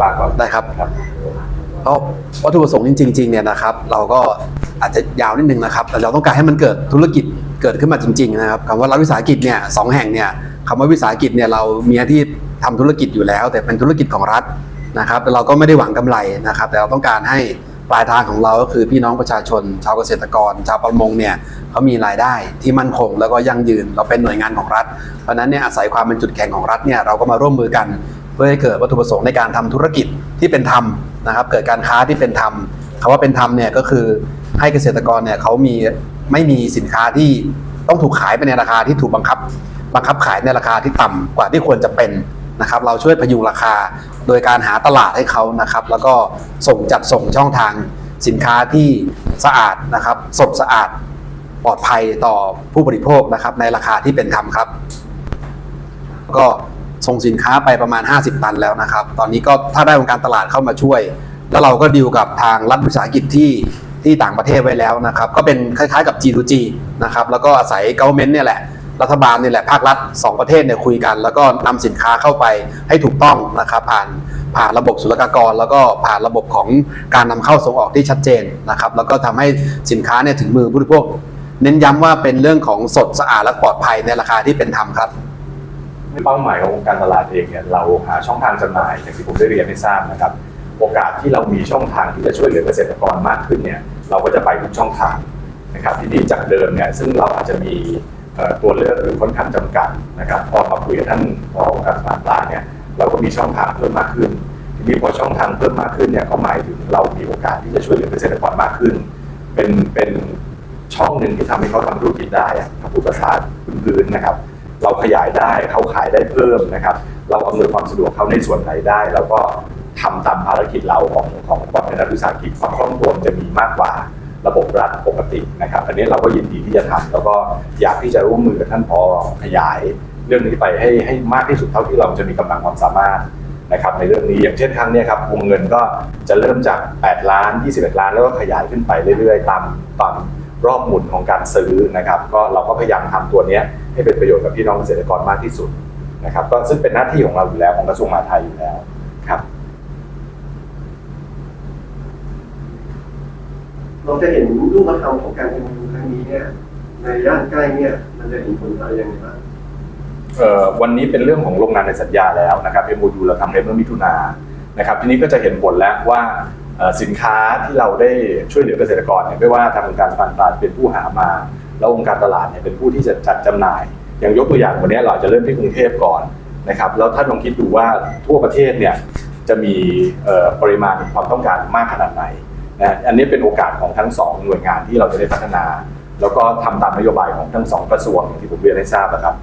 ฝากก่อนได้ครับครับเพราะวัตถุประสงค์จริงๆเนี่ยนะครับ เราก็อาจจะยาวนิดนึงนะครับ แต่เราต้องการให้มันเกิดธุรกิจเกิดขึ้นมาจริง ๆ นะครับคำว่ารัฐวิสาหกิจเนี่ยสองแห่งเนี่ยคำว่าวิสาหกิจเนี่ยเรามีหน้าที่ทำธุรกิจอยู่แล้ว แต่เป็นธุรกิจของรัฐนะครับแต่เราก็ไม่ได้หวังกำไรนะครับ แต่เราต้องการให้ปลายทางของเราก็คือพี่น้องประชาชน ชาวเกษตรกร ชาวประมงเนี่ยเขามีรายได้ที่มั่นคง แล้วก็ยั่งยืนเราเป็นหน่วยงานของรัฐ เพราะฉะนั้นเนี่ยอาศัยความเป็นจุดแข็งของรัฐเนี่ยเราก็มาร่วมมือกันเพื่อให้เกิดวัตถุประสงค์ในการทำธุรกิจที่เป็นธรรมนะครับ เกิดการค้าที่เป็นธรรมคำว่าเป็นธรรมเนี่ยก็คือให้เกษตรกรเนี่ยเขามีไม่มีสินค้าที่ต้องถูกขายไปในราคาที่ถูกบังคับ บังคับขายในราคาที่ต่ำกว่าที่ควรจะเป็นนะครับ เราช่วยพยุงราคาโดยการหาตลาดให้เขานะครับ แล้วก็ส่งจัดส่งช่องทางสินค้าที่สะอาดนะครับ สดสะอาดปลอดภัยต่อผู้บริโภคนะครับ ในราคาที่เป็นธรรมครับ ก็ ส่งสินค้าไปประมาณ 50 ตันแล้วนะครับ ตอนนี้ก็ถ้าได้องค์การตลาดเข้ามาช่วย แล้วเราก็ดีลกับทางรัฐวิสาหกิจที่ที่ต่างประเทศไว้แล้วนะครับ ก็เป็นคล้ายๆกับ G2G นะครับ แล้วก็อาศัย government เนี่ยแหละ รัฐบาลเนี่ยแหละ ภาครัฐ 2 ประเทศเนี่ยคุยกัน แล้วก็นำสินค้าเข้าไปให้ถูกต้องนะครับ ผ่านผ่านระบบศุลกากร แล้วก็ผ่านระบบของการนำเข้าส่งออกที่ชัดเจนนะครับ แล้วก็ทำให้สินค้าเนี่ยถึงมือผู้บริโภค เน้นย้ำว่าเป็นเรื่องของสดสะอาดและปลอดภัยในราคาที่เป็นธรรมครับ เป้าหมายขององค์การตลาดเองเนี่ยเราหาช่องทางจำหน่ายอย่างที่ผมได้เรียนให้ทราบนะครับ โอกาสที่เรามีช่องทางที่จะช่วยเหลือเกษตรกรมากขึ้นเนี่ยเราก็จะไปทุกช่องทางนะครับที่ดีจากเดิมเนี่ยซึ่งเราอาจจะมีตัวเลือกหรือค่อนข้างจำกัดนะครับพอมาคุยกับท่านพอองค์การตลาดกลาเนี่ยเราก็มีช่องทางเพิ่มมากขึ้น ทีนี้พอช่องทางเพิ่มมากขึ้นเนี่ยก็หมายถึงเรามีโอกาสที่จะช่วยเหลือเกษตรกรมากขึ้น เป็นเป็นช่องหนึ่งที่ทำให้เขาทำธุรกิจได้ถ้าพูดภาษาพื้นๆนะครับ ขยายได้เขาขายได้เพิ่มนะครับ เราอำนวยความสะดวกเขาในส่วนไหนได้ แล้วก็ทำตามภารกิจเราของของความเป็นรัฐวิสาหกิจความคล่องตัวมจะมีมากกว่าระบบรัฐปกตินะครับ อันนี้เราก็ยินดีที่จะทำแล้วก็อยากที่จะร่วมมือกับท่านพอขยาย เรื่องนี้ไปให้ให้มากที่สุดเท่าที่เราจะมีกำลังความสามารถนะครับในเรื่องนี้อย่างเช่นครั้งนี้ครับวงเงินก็จะเริ่มจาก 8 ล้าน 21 ล้านแล้วก็ขยายขึ้นไปเรื่อยๆ ตามตาม รอบหมุนของการซื้อนะครับ ก็เราก็พยายามทำตัวเนี้ยให้เป็นประโยชน์กับพี่น้องเกษตรกรมากที่สุดนะครับ ก็ซึ่งเป็นหน้าที่ของเราอยู่แล้วของกระทรวงมหาดไทยอยู่แล้วครับเราจะเห็นรูปธรรมของการทำงานครั้งนี้เนี่ยในย่านใกล้เนี่ยมันจะเห็นผลอะไรยังไงบ้างเอ่อวันนี้เป็นเรื่องของโรงงานในสัญญาแล้วนะครับ MOU เราทำไปเมื่อมิถุนายนนะครับ ทีนี้ก็จะเห็นผลแล้วว่าเอ่อ สินค้าที่เราได้ช่วยเหลือเกษตรกรเนี่ยไม่ว่าทางองค์การปานกลางเป็นผู้หามา แล้วองค์การตลาดเนี่ยเป็นผู้ที่จะจัดจำหน่าย อย่างยกตัวอย่างวันนี้เราจะเริ่มที่กรุงเทพก่อนนะครับแล้วท่านลองคิดดูว่าทั่วประเทศเนี่ยจะมีปริมาณความต้องการมากขนาดไหนนะอันนี้เป็นโอกาสของทั้งสองหน่วยงานที่เราจะได้พัฒนา แล้วก็ทำตามนโยบายของทั้งสองกระทรวงอย่างที่ผมเรียนให้ทราบนะครับ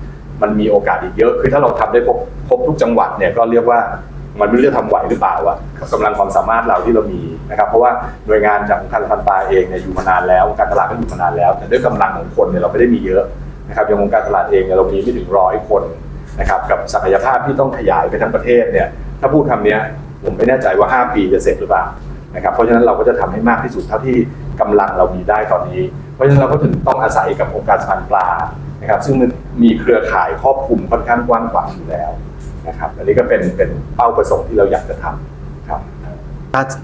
มันมีโอกาสอีกเยอะ คือถ้าเราทำได้ครบทุกจังหวัดเนี่ยก็เรียกว่า มันไม่รู้จะทำไหวหรือเปล่าอะกำลังความสามารถเราที่เรามีนะครับ เพราะว่าหน่วยงานจากองค์การพันปลาเองเนี่ยอยู่มานานแล้วองค์การตลาดก็อยู่มานานแล้ว แต่ด้วยกำลังของคนเนี่ยเราไม่ได้มีเยอะนะครับอย่างองค์การตลาดเองเนี่ยเรามีไม่ถึงร้อยคนนะครับกับศักยภาพที่ต้องขยายไปทั้งประเทศเนี่ยถ้าพูดคำเนี้ยผมไม่แน่ใจว่า 5 ปีจะเสร็จหรือเปล่านะครับเพราะฉะนั้นเราก็จะทำให้มากที่สุดเท่าที่กำลังเรามีได้ตอนนี้ เพราะฉะนั้นเราก็ถึงต้องอาศัยกับองค์การสะพานปลานะครับซึ่งมันมีเครือข่ายครอบคลุมค่อนข้างกว้างขวางอยู่แล้ว นะครับ อันนี้ก็เป็นเป็นเป้าประสงค์ที่เราอยากจะทำครับ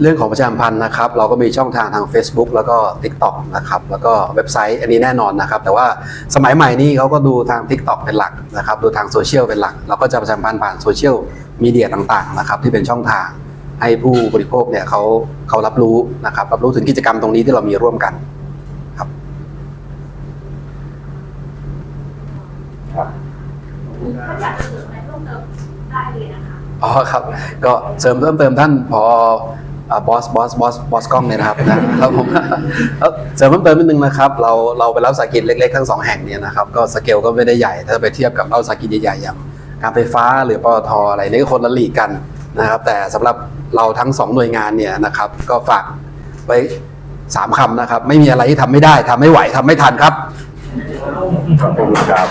เรื่องของประชาสัมพันธ์นะครับ เราก็มีช่องทางทาง Facebook แล้วก็ TikTok นะครับแล้วก็เว็บไซต์อันนี้แน่นอนนะครับ แต่ว่าสมัยใหม่นี้เขาก็ดูทาง TikTok เป็นหลักนะครับ ดูทางโซเชียลเป็นหลัก เราก็จะประชาสัมพันธ์ผ่านโซเชียลมีเดียต่างๆนะครับที่เป็นช่องทางให้ผู้บริโภคเนี่ยเขาเขารับรู้นะครับรับรู้ถึงกิจกรรมตรงนี้ที่เรามีร่วมกัน ครับ ถ้าอยากจะเสริมอะไรเพิ่มเติมได้เลยนะคะ อ๋อครับ ก็เสริมเพิ่มเติมท่านพอบอสบอสบอสบอสกล้องเนี่ยนะครับนะครับผมเสริมเพิ่มเติมนิดนึงนะครับ เราเราเป็นรัฐวิสากิจเล็กๆทั้งสองแห่งเนี่ยนะครับก็สเกลก็ไม่ได้ใหญ่ถ้าไปเทียบกับรัฐวิสากิจใหญ่ๆอย่างการไฟฟ้าหรือปตทอะไรนี่ก็คนละหลีกกันนะครับ แต่สำหรับเราทั้งสองหน่วยงานเนี่ยนะครับ ก็ฝากไว้สามคำนะครับ ไม่มีอะไรที่ทำไม่ได้ทำไม่ไหวทำไม่ทันครับขอบคุณครับ